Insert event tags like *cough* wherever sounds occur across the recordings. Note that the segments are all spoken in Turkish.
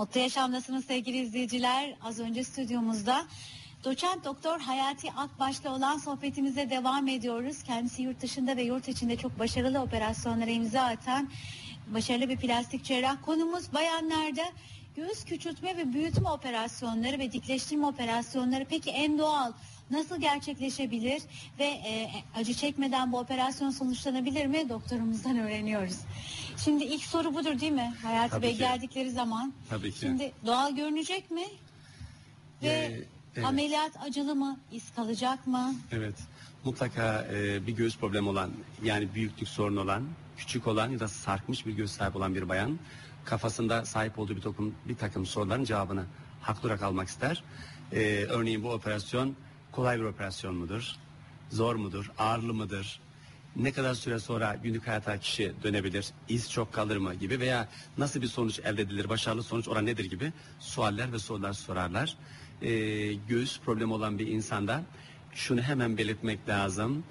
Mutlu yaşamdasınız sevgili izleyiciler. Az önce stüdyomuzda Doçent Doktor Hayati Akbaş'la olan sohbetimize devam ediyoruz. Kendisi yurt dışında ve yurt içinde çok başarılı operasyonlara imza atan başarılı bir plastik cerrah. Konumuz bayanlarda göğüs küçültme ve büyütme operasyonları ve dikleştirme operasyonları. Peki en doğal nasıl gerçekleşebilir ve e, acı çekmeden bu operasyon sonuçlanabilir mi? Doktorumuzdan öğreniyoruz. Şimdi ilk soru budur değil mi? Hayati Tabii Bey ki. geldikleri zaman. Tabii ki. Şimdi doğal görünecek mi? Ve Ee, evet. ameliyat acılı mı? İz kalacak mı? Evet. Mutlaka e, bir göğüs problemi olan yani büyüklük sorunu olan, küçük olan ya da sarkmış bir göğüs sahibi olan bir bayan kafasında sahip olduğu bir takım bir takım soruların cevabını haklı olarak almak ister. E, örneğin bu operasyon kolay bir operasyon mudur? Zor mudur? Ağırlı mıdır? Ne kadar süre sonra günlük hayata kişi dönebilir? İz çok kalır mı gibi veya nasıl bir sonuç elde edilir? Başarılı sonuç oran nedir gibi sualler ve sorular sorarlar. E, göğüs problemi olan bir insanda şunu hemen belirtmek lazım.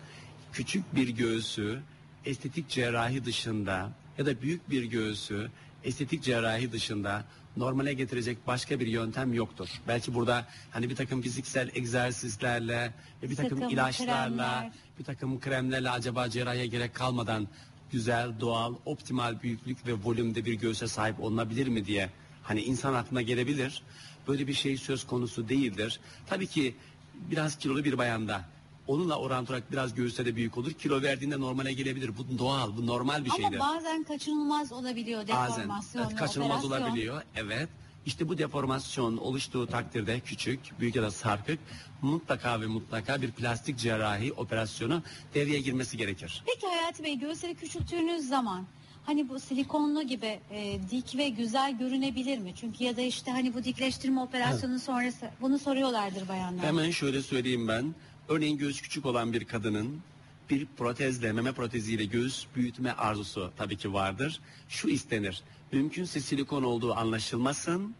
Küçük bir göğsü estetik cerrahi dışında ya da büyük bir göğsü estetik cerrahi dışında normale getirecek başka bir yöntem yoktur. Belki burada hani bir takım fiziksel egzersizlerle bir takım Takım ilaçlarla kremler. bir takım kremlerle acaba cerrahiye gerek kalmadan güzel, doğal, optimal büyüklük ve volümde bir göğüse sahip olunabilir mi diye hani insan aklına gelebilir. Böyle bir şey söz konusu değildir. Tabii ki biraz kilolu bir bayanda onunla olarak biraz göğüste de büyük olur. Kilo verdiğinde normale gelebilir. Bu doğal, bu normal bir şeydir. Ama bazen kaçınılmaz olabiliyor Bazen deformasyon, evet, kaçınılmaz operasyon. olabiliyor. Evet. İşte bu deformasyon oluştuğu takdirde küçük, büyük ya da sarkık mutlaka ve mutlaka bir plastik cerrahi operasyonu devreye girmesi gerekir. Peki Hayati Bey göğüsleri küçülttüğünüz zaman hani bu silikonlu gibi e, dik ve güzel görünebilir mi? Çünkü ya da işte hani bu dikleştirme operasyonu sonrası bunu soruyorlardır bayanlar. Hemen şöyle söyleyeyim ben. Örneğin göğüs küçük olan bir kadının bir protezle, meme proteziyle göğüs büyütme arzusu tabii ki vardır. Şu istenir. Mümkünse silikon olduğu anlaşılmasın.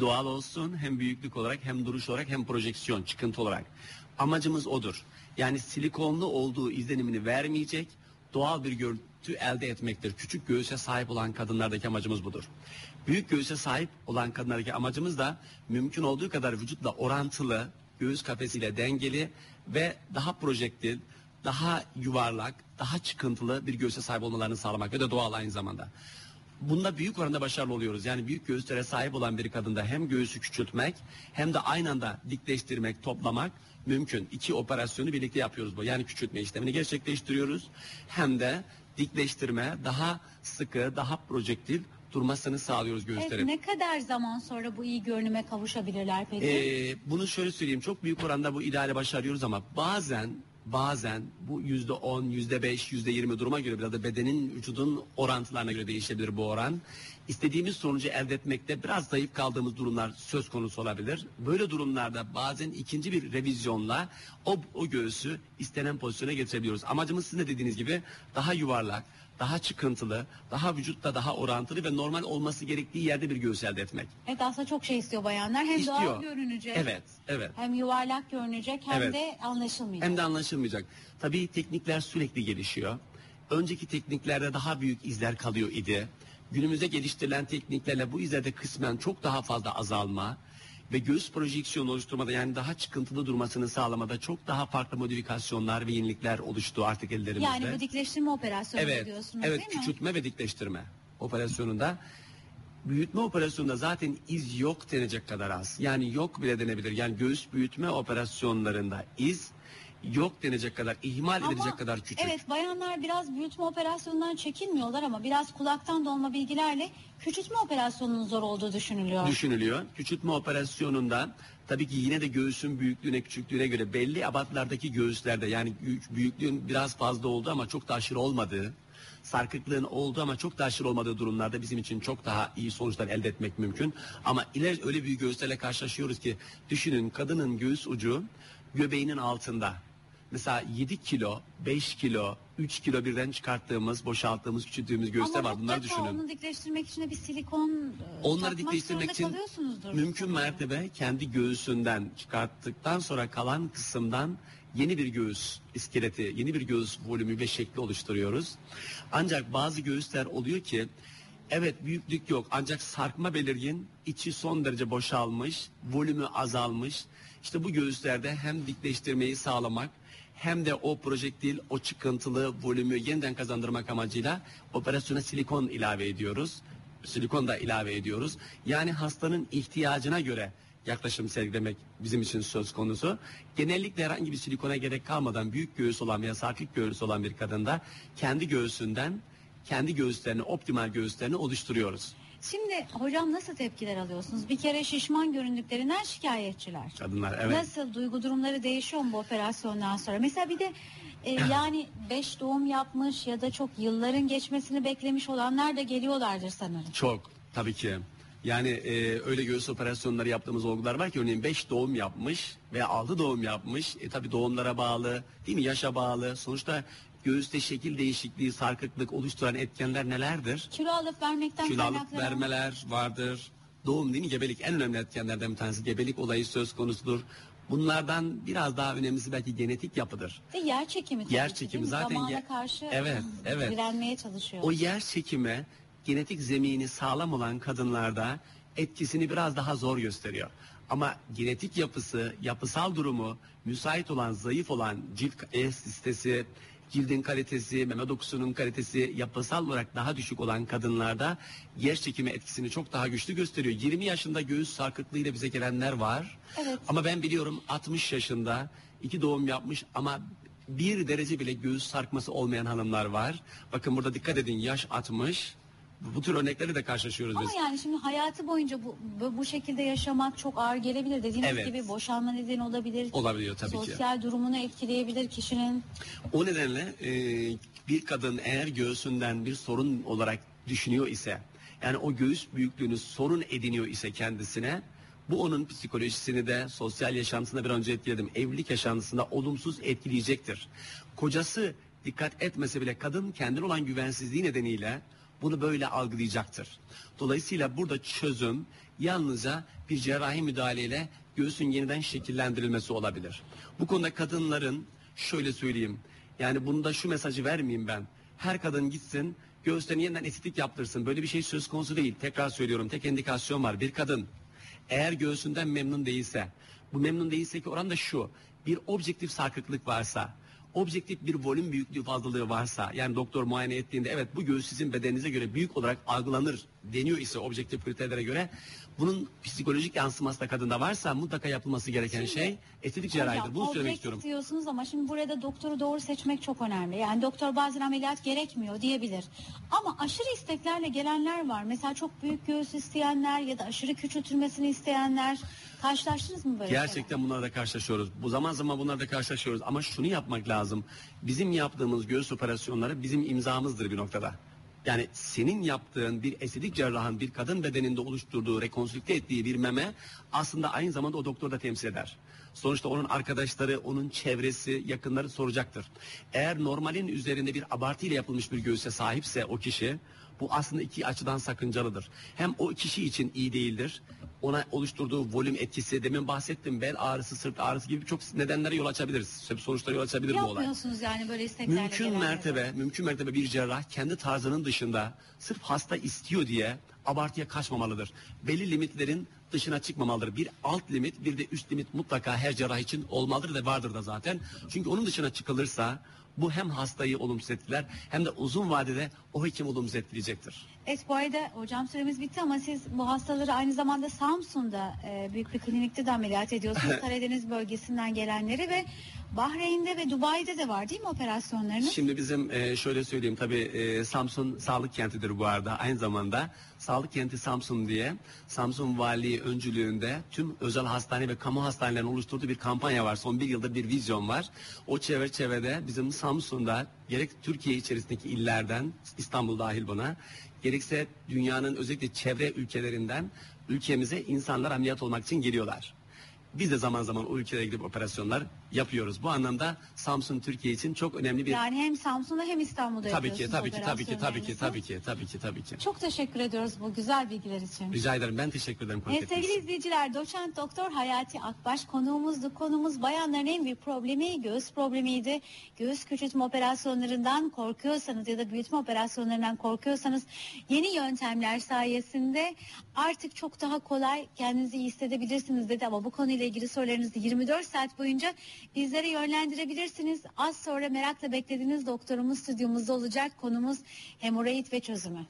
Doğal olsun hem büyüklük olarak hem duruş olarak hem projeksiyon çıkıntı olarak. Amacımız odur. Yani silikonlu olduğu izlenimini vermeyecek doğal bir görüntü elde etmektir. Küçük göğüse sahip olan kadınlardaki amacımız budur. Büyük göğüse sahip olan kadınlardaki amacımız da mümkün olduğu kadar vücutla orantılı, göğüs kafesiyle dengeli ve daha projektil, daha yuvarlak, daha çıkıntılı bir göğüse sahip olmalarını sağlamak ve de doğal aynı zamanda. Bunda büyük oranda başarılı oluyoruz. Yani büyük göğüslere sahip olan bir kadında hem göğüsü küçültmek hem de aynı anda dikleştirmek, toplamak mümkün. İki operasyonu birlikte yapıyoruz bu. Yani küçültme işlemini gerçekleştiriyoruz. Hem de dikleştirme daha sıkı, daha projektif durmasını sağlıyoruz Evet, göğüslerin. ne kadar zaman sonra bu iyi görünüme kavuşabilirler peki? Ee, bunu şöyle söyleyeyim çok büyük oranda bu ideale başarıyoruz ama bazen bazen bu yüzde on, yüzde beş, yüzde yirmi duruma göre biraz da bedenin vücudun orantılarına göre değişebilir bu oran. İstediğimiz sonucu elde etmekte biraz zayıf kaldığımız durumlar söz konusu olabilir. Böyle durumlarda bazen ikinci bir revizyonla o, o göğsü istenen pozisyona getirebiliyoruz. Amacımız sizin de dediğiniz gibi daha yuvarlak, daha çıkıntılı, daha vücutta daha orantılı ve normal olması gerektiği yerde bir göğüs elde etmek. Evet aslında çok şey istiyor bayanlar. Hem doğal İstiyor. görünecek. Evet, evet. Hem yuvarlak görünecek hem Evet. de anlaşılmayacak. Hem de anlaşılmayacak. Tabii teknikler sürekli gelişiyor. Önceki tekniklerde daha büyük izler kalıyor idi. Günümüzde geliştirilen tekniklerle bu izlerde kısmen çok daha fazla azalma ve göğüs projeksiyonu oluşturmada yani daha çıkıntılı durmasını sağlamada çok daha farklı modifikasyonlar ve yenilikler oluştu artık ellerimizde. Yani bu dikleştirme operasyonu Evet, diyorsunuz evet değil mi? küçültme ve dikleştirme operasyonunda büyütme operasyonunda zaten iz yok denecek kadar az. Yani yok bile denebilir. Yani göğüs büyütme operasyonlarında iz yok denecek kadar, ihmal edilecek Ama kadar küçük. Evet bayanlar biraz büyütme operasyonundan çekinmiyorlar ama biraz kulaktan dolma bilgilerle küçültme operasyonunun zor olduğu düşünülüyor. düşünülüyor. Küçültme operasyonunda tabii ki yine de göğsün büyüklüğüne küçüklüğüne göre belli abatlardaki göğüslerde yani büyük- büyüklüğün biraz fazla olduğu ama çok da aşırı olmadığı sarkıklığın olduğu ama çok da aşırı olmadığı durumlarda bizim için çok daha iyi sonuçlar elde etmek mümkün. Ama ileri öyle büyük göğüslerle karşılaşıyoruz ki düşünün kadının göğüs ucu göbeğinin altında. Mesela 7 kilo, 5 kilo, 3 kilo birden çıkarttığımız, boşalttığımız, küçülttüğümüz göğüsler ama var. Bunları düşünün. onu dikleştirmek için de bir silikon e, Onları dikleştirmek için mümkün mertebe kendi göğsünden çıkarttıktan sonra kalan kısımdan yeni bir göğüs iskeleti, yeni bir göğüs volümü ve şekli oluşturuyoruz. Ancak bazı göğüsler oluyor ki Evet büyüklük yok ancak sarkma belirgin, içi son derece boşalmış, volümü azalmış. İşte bu göğüslerde hem dikleştirmeyi sağlamak hem de o projektil, o çıkıntılı volümü yeniden kazandırmak amacıyla operasyona silikon ilave ediyoruz. Silikon da ilave ediyoruz. Yani hastanın ihtiyacına göre yaklaşım sergilemek bizim için söz konusu. Genellikle herhangi bir silikona gerek kalmadan büyük göğüs olan veya sarkık göğüs olan bir kadında kendi göğsünden kendi göğüslerini, optimal göğüslerini oluşturuyoruz. Şimdi hocam nasıl tepkiler alıyorsunuz? Bir kere şişman göründüklerinden şikayetçiler. Kadınlar evet. Nasıl duygu durumları değişiyor mu bu operasyondan sonra? Mesela bir de e, *clears throat* yani 5 doğum yapmış ya da çok yılların geçmesini beklemiş olanlar da geliyorlardır sanırım. Çok tabii ki. Yani e, öyle göğüs operasyonları yaptığımız olgular var ki örneğin 5 doğum yapmış veya 6 doğum yapmış. E tabii doğumlara bağlı, değil mi? Yaşa bağlı. Sonuçta göğüste şekil değişikliği, sarkıklık oluşturan etkenler nelerdir? Kilo alıp vermekten Kilo alıp kaynaklanan- vermeler vardır. Doğum değil mi? Gebelik en önemli etkenlerden bir tanesi. Gebelik olayı söz konusudur. Bunlardan biraz daha önemlisi belki genetik yapıdır. Ve yer çekimi tabii Yer ki, çekimi değil mi? zaten Zamana ye- karşı Evet, evet. direnmeye çalışıyor. O yer çekime genetik zemini sağlam olan kadınlarda etkisini biraz daha zor gösteriyor. Ama genetik yapısı, yapısal durumu, müsait olan, zayıf olan cilt elastistesi, cildin kalitesi, meme dokusunun kalitesi yapısal olarak daha düşük olan kadınlarda yer çekimi etkisini çok daha güçlü gösteriyor. 20 yaşında göğüs sarkıklığıyla bize gelenler var. Evet. Ama ben biliyorum 60 yaşında iki doğum yapmış ama bir derece bile göğüs sarkması olmayan hanımlar var. Bakın burada dikkat edin yaş 60. Bu, tür örnekleri de karşılaşıyoruz Ama biz. yani şimdi hayatı boyunca bu, bu, şekilde yaşamak çok ağır gelebilir. Dediğiniz Evet. gibi boşanma nedeni olabilir. Olabiliyor tabii ki. Sosyal durumunu etkileyebilir kişinin. O nedenle e, bir kadın eğer göğsünden bir sorun olarak düşünüyor ise yani o göğüs büyüklüğünü sorun ediniyor ise kendisine bu onun psikolojisini de sosyal yaşantısında bir önce etkiledim. Evlilik yaşantısında olumsuz etkileyecektir. Kocası dikkat etmese bile kadın kendine olan güvensizliği nedeniyle bunu böyle algılayacaktır. Dolayısıyla burada çözüm yalnızca bir cerrahi müdahaleyle göğsün yeniden şekillendirilmesi olabilir. Bu konuda kadınların şöyle söyleyeyim. Yani bunda şu mesajı vermeyeyim ben. Her kadın gitsin göğüslerini yeniden estetik yaptırsın. Böyle bir şey söz konusu değil. Tekrar söylüyorum tek indikasyon var. Bir kadın eğer göğsünden memnun değilse, bu memnun değilse ki oran da şu. Bir objektif sarkıklık varsa, objektif bir volüm büyüklüğü fazlalığı varsa, yani doktor muayene ettiğinde evet bu göğüs sizin bedeninize göre büyük olarak algılanır deniyor ise objektif kriterlere göre, bunun psikolojik yansıması da kadında varsa mutlaka yapılması gereken Şimdi, şey estetik cerrahidir. Bunu söylemek istiyorum. diyorsunuz ama şimdi burada doktoru doğru seçmek çok önemli. Yani doktor bazen ameliyat gerekmiyor diyebilir. Ama aşırı isteklerle gelenler var. Mesela çok büyük göğüs isteyenler ya da aşırı küçültülmesini isteyenler. Karşılaştınız mı böyle Gerçekten bunlarla da karşılaşıyoruz. Bu zaman zaman bunlarla da karşılaşıyoruz. Ama şunu yapmak lazım. Bizim yaptığımız göğüs operasyonları bizim imzamızdır bir noktada. Yani senin yaptığın bir estetik cerrahın bir kadın bedeninde oluşturduğu, rekonstrükte ettiği bir meme aslında aynı zamanda o doktor da temsil eder. Sonuçta onun arkadaşları, onun çevresi, yakınları soracaktır. Eğer normalin üzerinde bir abartıyla yapılmış bir göğüse sahipse o kişi bu aslında iki açıdan sakıncalıdır. Hem o kişi için iyi değildir. Ona oluşturduğu volüm etkisi, demin bahsettim bel ağrısı, sırt ağrısı gibi çok nedenlere yol açabilir. Sonuçta yol açabilir bu olay. Yapmıyorsunuz yani böyle isteklerle Mümkün mertebe, mümkün mertebe bir cerrah kendi tarzının dışında sırf hasta istiyor diye abartıya kaçmamalıdır. Belli limitlerin dışına çıkmamalıdır. Bir alt limit, bir de üst limit mutlaka her cerrah için olmalıdır ve vardır da zaten. Çünkü onun dışına çıkılırsa bu hem hastayı olumsuz etkiler hem de uzun vadede o hekim olumsuz etkileyecektir. Evet bu arada hocam süremiz bitti ama siz bu hastaları aynı zamanda Samsun'da e, büyük bir klinikte de ameliyat ediyorsunuz. *laughs* Karadeniz bölgesinden gelenleri ve Bahreyn'de ve Dubai'de de var değil mi operasyonlarınız? Şimdi bizim e, şöyle söyleyeyim tabii e, Samsun sağlık kentidir bu arada aynı zamanda sağlık kenti Samsun diye Samsun Valiliği öncülüğünde tüm özel hastane ve kamu hastanelerin oluşturduğu bir kampanya var. Son bir yıldır bir vizyon var. O çerçevede bizim Samsun'da gerek Türkiye içerisindeki illerden İstanbul dahil buna gerekse dünyanın özellikle çevre ülkelerinden ülkemize insanlar ameliyat olmak için geliyorlar. Biz de zaman zaman o ülkelere gidip operasyonlar yapıyoruz. Bu anlamda Samsun Türkiye için çok önemli bir Yani hem Samsun'da hem İstanbul'da tabii ki tabii ki tabii ki tabii ki tabii ki tabii ki tabii ki. Çok teşekkür ediyoruz bu güzel bilgiler için. Rica ederim. Ben teşekkür ederim. ettiğiniz sevgili izleyiciler, doçent doktor Hayati Akbaş konuğumuzdu. Konumuz bayanların en büyük problemi göğüs problemiydi. Göğüs küçültme operasyonlarından korkuyorsanız ya da büyütme operasyonlarından korkuyorsanız yeni yöntemler sayesinde artık çok daha kolay kendinizi iyi hissedebilirsiniz dedi. Ama bu konuyla ilgili sorularınızı 24 saat boyunca bizlere yönlendirebilirsiniz. Az sonra merakla beklediğiniz doktorumuz stüdyomuzda olacak. Konumuz hemoroid ve çözümü.